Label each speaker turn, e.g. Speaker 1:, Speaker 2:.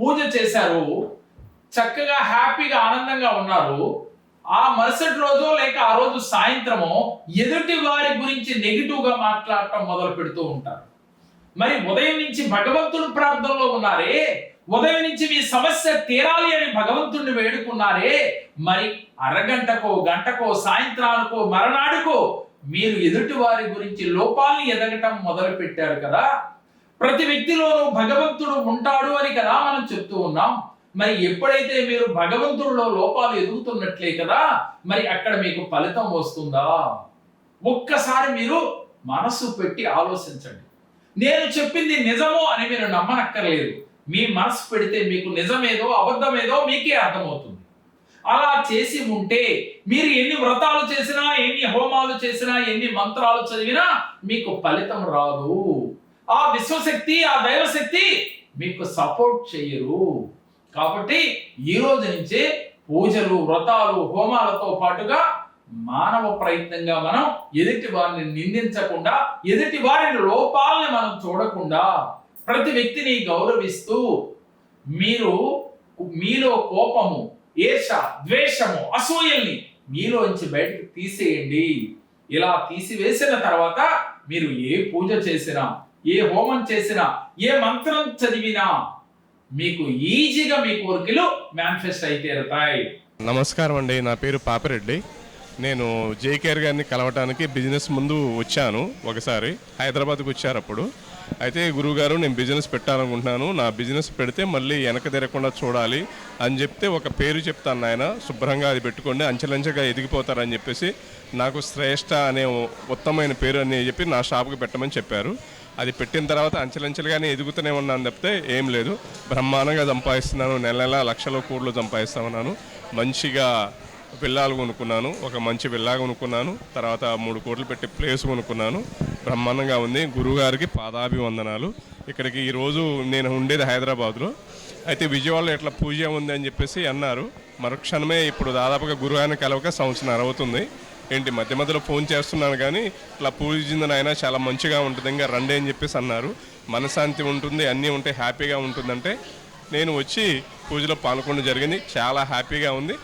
Speaker 1: పూజ చేశారు. చక్కగా హ్యాపీగా ఆనందంగా ఉన్నారు. ఆ మరుసటి రోజు లేక ఆ రోజు సాయంత్రము ఎదుటి వారి గురించి నెగిటివ్గా మాట్లాడటం మొదలు పెడుతూ ఉంటారు. మరి ఉదయం నుంచి భగవంతుడు ప్రార్థనలో ఉన్నారే? ఉదయం నుంచి మీ సమస్య తీరాలి అని భగవంతుడిని వేడుకున్నారే? మరి అరగంటకో గంటకో సాయంత్రానికో మరనాడుకో మీరు ఎదుటి వారి గురించి లోపాలని ఎదగటం మొదలు పెట్టారు కదా? ప్రతి వ్యక్తిలోనూ భగవంతుడు ఉంటాడు అని కదా మనం చెప్తూ ఉన్నాం. మరి ఎప్పుడైతే మీరు భగవంతుడిలో లోపాలు ఎదుగుతున్నట్లే కదా మరి అక్కడ మీకు ఫలితం వస్తుందా? ఒక్కసారి మీరు మనసు పెట్టి ఆలోచించండి. నేను చెప్పింది నిజమో అని మీరు నమ్మనక్కర్లేదు. మీ మనసు పెడితే మీకు నిజమేదో అబద్ధమేదో మీకే అర్థమవుతుంది. అలా చేసి ఉంటే మీరు ఎన్ని వ్రతాలు చేసినా ఎన్ని హోమాలు చేసినా ఎన్ని మంత్రాలు చదివినా మీకు ఫలితం రాదు. ఆ విశ్వశక్తి ఆ దైవశక్తి మీకు సపోర్ట్ చేయరు. కాబట్టి ఈ రోజు నుంచే పూజలు వ్రతాలు హోమాలతో పాటుగా మానవ ప్రయత్నంగా మనం ఎదుటి వారిని నిందించకుండా ఎదుటి వారిని లోపాలని మనం చూడకుండా ప్రతి వ్యక్తిని గౌరవిస్తూ మీరు మీలో కోపము ఏష ద్వేషము అసూయల్ని మీలోంచి బయటకు తీసేయండి. ఇలా తీసివేసిన తర్వాత మీరు ఏ పూజ చేసినా ఏ హోమం చేసినా ఏ మంత్రం చదివినా మీకు ఈజీగా మీ కోరికలు మేనిఫెస్ట్ అయితే
Speaker 2: నమస్కారం అండి నా పేరు పాపిరెడ్డి. నేను జేకేఆర్ గారిని కలవటానికి బిజినెస్ ముందు వచ్చాను ఒకసారి. హైదరాబాద్కి వచ్చారు అప్పుడు. అయితే గురువుగారు నేను బిజినెస్ పెట్టాలనుకుంటున్నాను. నా బిజినెస్ పెడితే మళ్ళీ వెనక తిరగకుండా చూడాలి అని చెప్తే ఒక పేరు చెప్తాను ఆయన శుభ్రంగా అది పెట్టుకోండి అంచెలంచెగా ఎదిగిపోతారని చెప్పేసి నాకు శ్రేష్ఠ అనే ఉత్తమైన పేరు అని చెప్పి నా షాప్కి పెట్టమని చెప్పారు. అది పెట్టిన తర్వాత అంచెలంచెలుగానే ఎదుగుతూనే ఉన్నాను తప్పితే ఏం లేదు. బ్రహ్మాండంగా సంపాదిస్తున్నాను. నెల నెల లక్షల కోట్లు సంపాదిస్తా ఉన్నాను. మంచిగా పిల్లాలు కొనుక్కున్నాను ఒక మంచి పిల్లా కొనుక్కున్నాను తర్వాత మూడు కోట్లు పెట్టి ప్లేస్ కొనుక్కున్నాను. బ్రహ్మాండంగా ఉంది. గురువుగారికి పాదాభివందనాలు. ఇక్కడికి ఈరోజు నేను ఉండేది హైదరాబాద్లో. అయితే విజయవాడలో ఎట్లా పూజ ఉంది అని చెప్పేసి అన్నారు. మరుక్షణమే ఇప్పుడు దాదాపుగా గురుగారిని కలవక సంవత్సరం అవుతుంది ఏంటి మధ్య మధ్యలో ఫోన్ చేస్తున్నాను కానీ ఇట్లా పూజిందని అయినా చాలా మంచిగా ఉంటుంది ఇంకా రండి అని చెప్పేసి అన్నారు. మనశాంతి ఉంటుంది అన్నీ ఉంటే హ్యాపీగా ఉంటుందంటే నేను వచ్చి పూజలో పాల్గొనడం జరిగింది. చాలా హ్యాపీగా ఉంది.